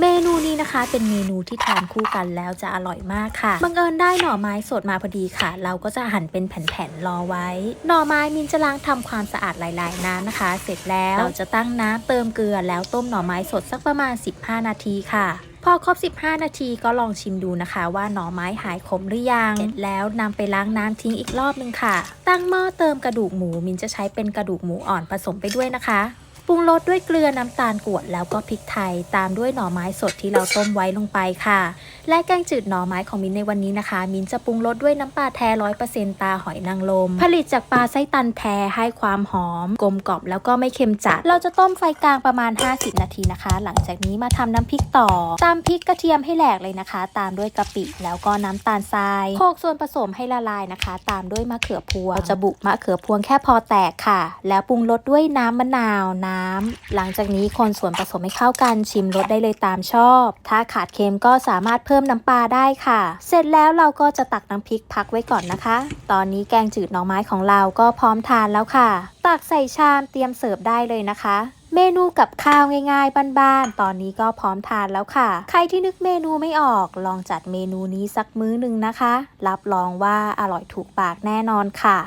เมนูนี้นะคะ เป็นเมนูที่ทานคู่กันแล้วจะอร่อยมากค่ะ บังเอิญได้หน่อไม้สดมาพอดีค่ะ เราก็จะหั่นเป็นแผ่นๆรอไว้ หน่อไม้มินจะล้างทำความสะอาดหลายๆน้ำนะคะ เสร็จแล้วเราจะตั้งน้ำเติมเกลือแล้วต้มหน่อไม้สดสักประมาณ 15 นาทีค่ะพอครบ 15 นาทีก็ลองชิมดูนะคะ ว่าหน่อไม้หายขมหรือยัง เสร็จแล้วนำไปล้างน้ำทิ้งอีกรอบนึงค่ะ ตั้งหม้อเติมกระดูกหมูมินจะใช้เป็นกระดูกหมูอ่อนผสมไปด้วยนะคะ ปรุงรสด้วยเกลือน้ำตาลกวดแล้วก็พริกไทย ตามด้วยหน่อไม้สดที่เราต้มไว้ลงไปค่ะ และแกงจืดหน่อไม้ของมินในวันนี้นะคะ มินจะปรุงรสด้วยน้ำปลาแท้ร้อยเปอร์เซ็นต์ตาหอยนางรมผลิตจากปลาไส้ตันแท้ให้ความหอม กลมกล่อมแล้วก็ไม่เค็มจัด เราจะต้มไฟกลางประมาณ 50 นาทีนะคะ หลังจากนี้มาทำน้ำพริกต่อ ตามพริกกระเทียมให้แหลกเลยนะคะ ตามด้วยกะปิแล้วก็น้ำตาลทรายโขลกส่วนผสมให้ละลายนะคะ ตามด้วยมะเขือพวงเราจะบุกมะเขือพวงแค่พอแตกค่ะ แล้วปรุงรสด้วยน้ำมะนาวน้ำ หลังจากนี้คนส่วนผสมให้เข้ากันชิมรสได้เลยตามชอบ ถ้าขาดเค็มก็สามารถเพิ่มน้ำปลาได้ค่ะ เสร็จแล้วเราก็จะตักน้ำพริกพักไว้ก่อนนะคะ ตอนนี้แกงจืดหน่อไม้ของเราก็พร้อมทานแล้วค่ะ ตักใส่ชามเตรียมเสิร์ฟได้เลยนะคะเมนูกับข้าวง่ายๆบ้านๆ ตอนนี้ก็พร้อมทานแล้วค่ะ ใครที่นึกเมนูไม่ออก ลองจัดเมนูนี้สักมื้อหนึ่งนะคะ รับรองว่าอร่อยถูกปากแน่นอนค่ะ